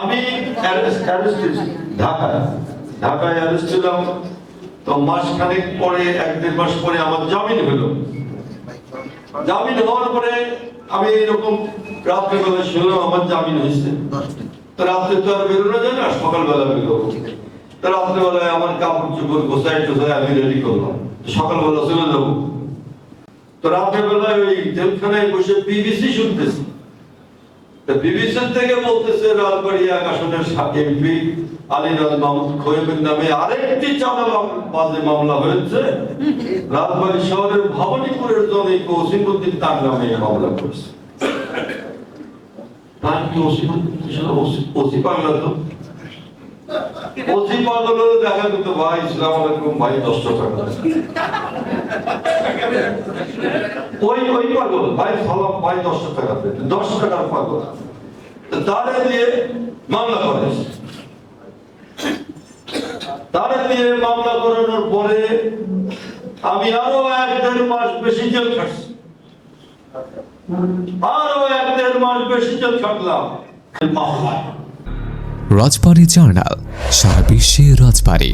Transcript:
আমি ঢাকায়। অ্যারেস্ট ছিলাম তো পরে, এক দেড় মাস পরে আমার জামিন হলো। জামিন হওয়ার পরে আমি রাত্রেবেলা শুনলাম আমার জামিন হয়েছে। তো রাত্রে তো আর বেরোনো যায় না, সকালবেলা বেরোবো। তো রাত্রেবেলায় আমার কাপড় চোপড় গোসাই টোসাই আমি রেডি করলাম। সকালবেলা চলে যাব। তো রাত্রেবেলায় ওই জেলখানায় বসে বিবিসি শুনতেছি। বিবিসি থেকে বলতেছে রাজবাড়ি এক আসনের এমপি আলী রাজ মাহমুদ খোয়েবের নামে আরেকটি চাঁদা বাজে মামলা হয়েছে। রাজবাড়ি শহরের ভবানীপুরের জনৈক ওসিমুদ্দিন তার নামে মামলা করেছে। তার কি ওসি তো? দেখা ভাই, ইসলাম আলাইকুম, ভাই, দশ টাকা ওই ওই পাগল, ভাই সালাম ভাই দশ টাকা পেতে দশ টাকার পাগল তারে দিয়ে মামলা করেছে তারে দিয়ে মামলা করানোর পরে আমি আরও এক দেড় মাস বেশি জেল খাটছি। আরও এক দেড় মাস বেশি জেল খাটলাম। রাজবাড়ী জার্নাল, সারা বিশ্বে রাজবাড়ী।